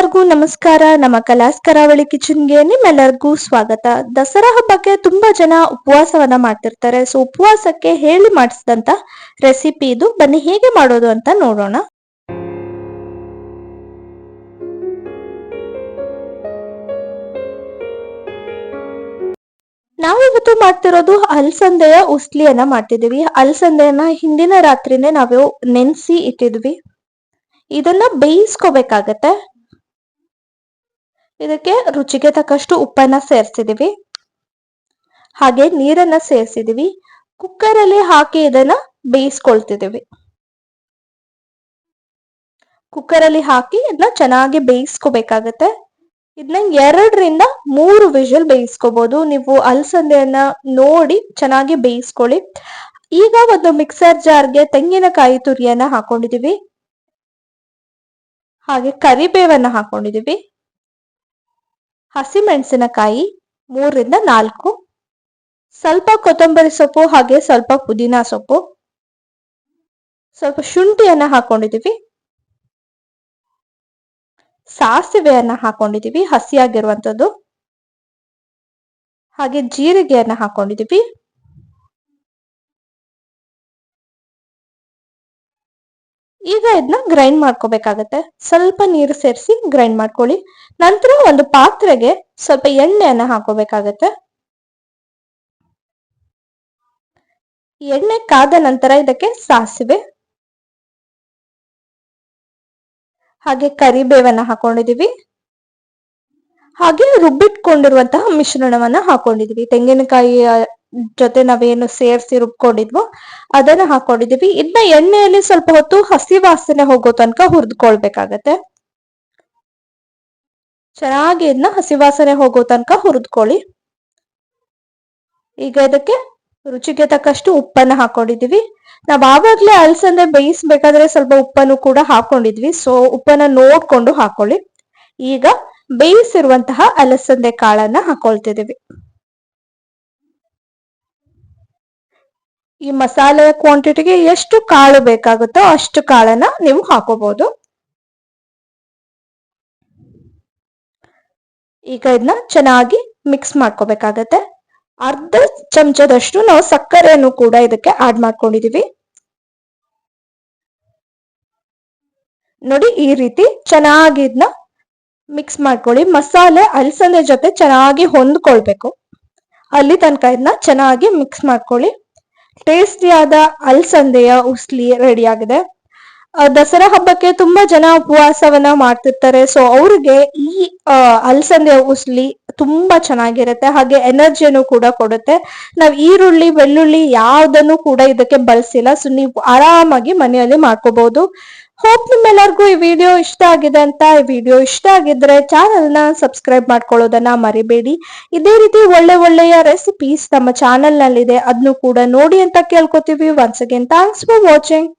ಎಲ್ಲರಿಗೂ ನಮಸ್ಕಾರ. ನಮ್ಮ ಕಲಾಸ್ ಕರಾವಳಿ ಕಿಚನ್ಗೆ ನಿಮ್ಮೆಲ್ಲರಿಗೂ ಸ್ವಾಗತ. ದಸರಾ ಹಬ್ಬಕ್ಕೆ ತುಂಬಾ ಜನ ಉಪವಾಸವನ್ನ ಮಾಡ್ತಿರ್ತಾರೆ. ಸೊ, ಉಪವಾಸಕ್ಕೆ ಹೇಳಿ ಮಾಡಿಸಿದಂತ ರೆಸಿಪಿ ಇದು. ಬನ್ನಿ, ಹೇಗೆ ಮಾಡೋದು ಅಂತ ನೋಡೋಣ. ನಾವು ಇವತ್ತು ಮಾಡ್ತಿರೋದು ಅಲಸಂದೆಯ ಉಸ್ಲಿಯನ್ನ ಮಾಡ್ತಿದೀವಿ ಅಲಸಂದೆಯನ್ನ ಹಿಂದಿನ ರಾತ್ರಿನೇ ನಾವು ನೆನೆಸಿ ಇಟ್ಟಿದ್ವಿ. ಇದನ್ನ ಬೇಯಿಸ್ಕೋಬೇಕಾಗತ್ತೆ. ಇದಕ್ಕೆ ರುಚಿಗೆ ತಕ್ಕಷ್ಟು ಉಪ್ಪನ್ನ ಸೇರಿಸಿದೀವಿ. ಹಾಗೆ ನೀರನ್ನ ಸೇರಿಸಿದೀವಿ. ಕುಕ್ಕರ್ ಅಲ್ಲಿ ಹಾಕಿ ಇದನ್ನ ಬೇಯಿಸ್ಕೊಳ್ತಿದೀವಿ. ಕುಕ್ಕರ್ ಅಲ್ಲಿ ಹಾಕಿ ಇದನ್ನ ಚೆನ್ನಾಗಿ ಬೇಯಿಸ್ಕೋಬೇಕಾಗತ್ತೆ. ಇದನ್ನ ಎರಡರಿಂದ ಮೂರು ವಿಷಲ್ ಬೇಯಿಸ್ಕೋಬಹುದು ನೀವು ಅಲಸಂದೆಯನ್ನ ನೋಡಿ ಚೆನ್ನಾಗಿ ಬೇಯಿಸ್ಕೊಳ್ಳಿ. ಈಗ ಒಂದು ಮಿಕ್ಸರ್ ಜಾರ್ಗೆ ತೆಂಗಿನಕಾಯಿ ತುರಿಯನ್ನ ಹಾಕೊಂಡಿದೀವಿ. ಹಾಗೆ ಕರಿಬೇವನ್ನ ಹಾಕೊಂಡಿದೀವಿ. ಹಸಿಮೆಣಸಿನಕಾಯಿ ಮೂರರಿಂದ ನಾಲ್ಕು. ಸ್ವಲ್ಪ ಕೊತ್ತಂಬರಿ ಸೊಪ್ಪು ಹಾಗೆ ಸ್ವಲ್ಪ ಪುದೀನ ಸೊಪ್ಪು. ಸ್ವಲ್ಪ ಶುಂಠಿಯನ್ನ ಹಾಕೊಂಡಿದ್ದೀವಿ ಸಾಸಿವೆಯನ್ನ ಹಾಕೊಂಡಿದ್ದೀವಿ ಹಸಿಯಾಗಿರುವಂತದ್ದು. ಹಾಗೆ ಜೀರಿಗೆಯನ್ನ ಹಾಕೊಂಡಿದೀವಿ. ಈಗ ಇದನ್ನ ಗ್ರೈಂಡ್ ಮಾಡ್ಕೋಬೇಕಾಗತ್ತೆ. ಸ್ವಲ್ಪ ನೀರು ಸೇರಿಸಿ ಗ್ರೈಂಡ್ ಮಾಡ್ಕೊಳ್ಳಿ. ನಂತರ ಒಂದು ಪಾತ್ರೆಗೆ ಸ್ವಲ್ಪ ಎಣ್ಣೆಯನ್ನ ಹಾಕೋಬೇಕಾಗತ್ತೆ. ಎಣ್ಣೆ ಕಾದ ನಂತರ ಇದಕ್ಕೆ ಸಾಸಿವೆ. ಹಾಗೆ ಕರಿಬೇವನ್ನ ಹಾಕೊಂಡಿದೀವಿ. ಹಾಗೆ ರುಬ್ಬಿಟ್ಕೊಂಡಿರುವಂತಹ ಮಿಶ್ರಣವನ್ನ ಹಾಕೊಂಡಿದೀವಿ. ತೆಂಗಿನಕಾಯಿ ಜೊತೆ ನಾವೇನು ಸೇರಿಸಿ ರುಬ್ಕೊಂಡಿದ್ವೋ ಅದನ್ನ ಹಾಕೊಂಡಿದೀವಿ. ಇದನ್ನ ಎಣ್ಣೆಯಲ್ಲಿ ಸ್ವಲ್ಪ ಹೊತ್ತು ಹಸಿ ವಾಸನೆ ಹೋಗೋ ತನಕ ಹುರಿದ್ಕೊಳ್ಬೇಕಾಗತ್ತೆ. ಚೆನ್ನಾಗಿ ಇದನ್ನ ಹಸಿ ವಾಸನೆ ಹೋಗೋ ತನಕ ಹುರಿದ್ಕೊಳ್ಳಿ. ಈಗ ಇದಕ್ಕೆ ರುಚಿಗೆ ತಕ್ಕಷ್ಟು ಉಪ್ಪನ್ನ ಹಾಕೊಂಡಿದೀವಿ. ನಾವ್ ಆವಾಗ್ಲೇ ಅಲಸಂದೆ ಬೇಯಿಸ್ಬೇಕಾದ್ರೆ ಸ್ವಲ್ಪ ಉಪ್ಪನ್ನು ಕೂಡ ಹಾಕೊಂಡಿದ್ವಿ. ಸೊ ಉಪ್ಪನ್ನ ನೋಡ್ಕೊಂಡು ಹಾಕೊಳ್ಳಿ. ಈಗ ಬೇಯಿಸಿರುವಂತಹ ಅಲಸಂದೆ ಕಾಳನ್ನ ಹಾಕೊಳ್ತಿದೀವಿ. ಈ ಮಸಾಲೆ ಕ್ವಾಂಟಿಟಿಗೆ ಎಷ್ಟು ಕಾಳು ಬೇಕಾಗುತ್ತೋ ಅಷ್ಟು ಕಾಳನ್ನ ನೀವು ಹಾಕೋಬಹುದು ಈಗ ಇದನ್ನ ಚೆನ್ನಾಗಿ ಮಿಕ್ಸ್ ಮಾಡ್ಕೋಬೇಕಾಗತ್ತೆ. ಅರ್ಧ ಚಮಚದಷ್ಟು ನಾವು ಸಕ್ಕರೆಯನ್ನು ಕೂಡ ಇದಕ್ಕೆ ಆಡ್ ಮಾಡ್ಕೊಂಡಿದೀವಿ. ನೋಡಿ ಈ ರೀತಿ ಚೆನ್ನಾಗಿ ಇದನ್ನ ಮಿಕ್ಸ್ ಮಾಡ್ಕೊಳ್ಳಿ. ಮಸಾಲೆ ಅಲಸಂದೆ ಜೊತೆ ಚೆನ್ನಾಗಿ ಹೊಂದ್ಕೊಳ್ಬೇಕು. ಅಲ್ಲಿ ತನಕ ಇದನ್ನ ಚೆನ್ನಾಗಿ ಮಿಕ್ಸ್ ಮಾಡ್ಕೊಳ್ಳಿ. ಟೇಸ್ಟಿಯಾದ ಅಲ್ಸಂದೆಯ ಉಸ್ಲಿ ರೆಡಿ ಆಗಿದೆ ದಸರಾ ಹಬ್ಬಕ್ಕೆ ತುಂಬಾ ಜನ ಉಪವಾಸವನ್ನ ಮಾಡ್ತಿರ್ತಾರೆ. ಸೊ ಅವ್ರಿಗೆ ಈ ಅಲ್ಸಂದೆಯ ಉಸ್ಲಿ ತುಂಬಾ ಚೆನ್ನಾಗಿರುತ್ತೆ. ಹಾಗೆ ಎನರ್ಜಿಯನ್ನು ಕೂಡ ಕೊಡುತ್ತೆ. ನಾವ್ ಈರುಳ್ಳಿ, ಬೆಳ್ಳುಳ್ಳಿ ಯಾವ್ದನ್ನು ಕೂಡ ಇದಕ್ಕೆ ಬಳಸಿಲ್ಲ. ಸೊ ನೀವು ಆರಾಮಾಗಿ ಮನೆಯಲ್ಲಿ ಮಾಡ್ಕೋಬಹುದು ಹೋಪ್ ನಿಮ್ಮೆಲ್ಲರಿಗೂ ಈ ವಿಡಿಯೋ ಇಷ್ಟ ಆಗಿದೆ ಅಂತ ಈ ವಿಡಿಯೋ ಇಷ್ಟ ಆಗಿದ್ರೆ ಚಾನೆಲ್ನ ಸಬ್ಸ್ಕ್ರೈಬ್ ಮಾಡ್ಕೊಳ್ಳೋದನ್ನ ಮರಿಬೇಡಿ. ಇದೇ ರೀತಿ ಒಳ್ಳೆ ಒಳ್ಳೆಯ ರೆಸಿಪೀಸ್ ನಮ್ಮ ಚಾನಲ್ ನಲ್ಲಿದೆ. ಅದನ್ನು ಕೂಡ ನೋಡಿ ಅಂತ ಕೇಳ್ಕೊತೀವಿ. Once again thanks for watching